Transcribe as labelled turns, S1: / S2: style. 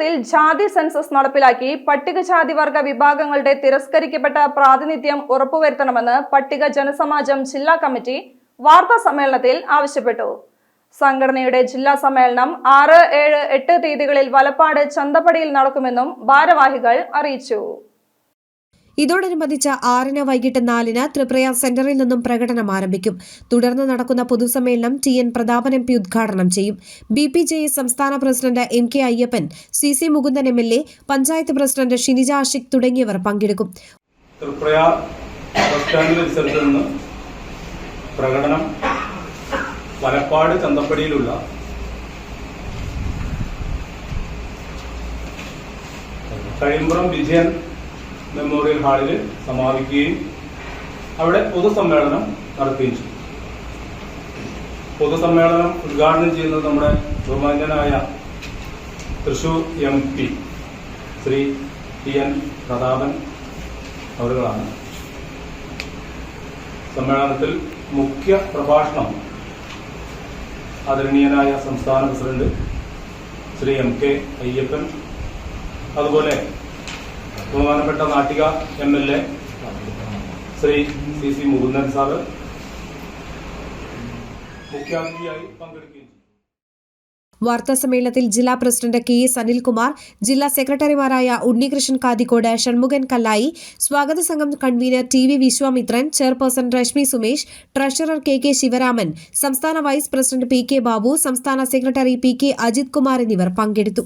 S1: കേരളത്തിൽ ജാതി സെൻസസ് നടപ്പിലാക്കി പട്ടികജാതി വർഗ വിഭാഗങ്ങളുടെ തിരസ്കരിക്കപ്പെട്ട പ്രാതിനിധ്യം ഉറപ്പുവരുത്തണമെന്ന് പട്ടിക ജനസമാജം ജില്ലാ കമ്മിറ്റി വാർത്താ സമ്മേളനത്തിൽ ആവശ്യപ്പെട്ടു. സംഘടനയുടെ ജില്ലാ സമ്മേളനം ആറ് ഏഴ് എട്ട് തീയതികളിൽ വലപ്പാട് ചന്തപ്പടിയിൽ നടക്കുമെന്നും ഭാരവാഹികൾ അറിയിച്ചു.
S2: ഇതോടനുബന്ധിച്ച് ആറിന് വൈകിട്ട് നാലിന് ത്രിപ്രയ സെന്ററിൽ നിന്നും പ്രകടനം ആരംഭിക്കും. തുടർന്ന് നടക്കുന്ന പൊതുസമ്മേളനം T N Prathapan M P ഉദ്ഘാടനം ചെയ്യും. ബി പി ജെ സംസ്ഥാന president M K Ayyappan C C Mukundan M L A panchayat president Shinija Ashiq തുടങ്ങിയവർ പങ്കെടുക്കും.
S3: പ്രകടനം വലപ്പാട് ചന്തപ്പടിയിലുള്ള കഴിമ്പ്രം വിജയൻ മെമ്മോറിയൽ ഹാളിൽ സമാപിക്കുകയും അവിടെ പൊതുസമ്മേളനം നടത്തുകയും ചെയ്തു. പൊതുസമ്മേളനം ഉദ്ഘാടനം ചെയ്യുന്നത് നമ്മുടെ ബഹുമാന്യനായ Thrissur M P Shri T N Prathapan അവരുകളാണ്. സമ്മേളനത്തിൽ മുഖ്യ പ്രഭാഷണം ആദരണീയനായ സംസ്ഥാന president Shri M K Ayyappan അതുപോലെ ബഹുമാനപ്പെട്ട Nattika M L A Shri C C Mukundan sir മുഖ്യാതിഥിയായി പങ്കെടുക്കുകയും
S2: വാർത്താ സമ്മേളനത്തിൽ ജില്ലാ പ്രസിഡന്റ് കെ എസ് അനിൽകുമാർ ജില്ലാ സെക്രട്ടറിമാരായ ഉണ്ണികൃഷ്ണൻ കാതിക്കോട് ഷൺമുഖൻ കല്ലായി സ്വാഗത സംഘം convener T V Vishwamithran chairperson Reshmi Sumesh treasurer K K Sivaraman സംസ്ഥാന vice president P K Babu സംസ്ഥാന secretary P K Ajith Kumar എന്നിവർ പങ്കെടുത്തു.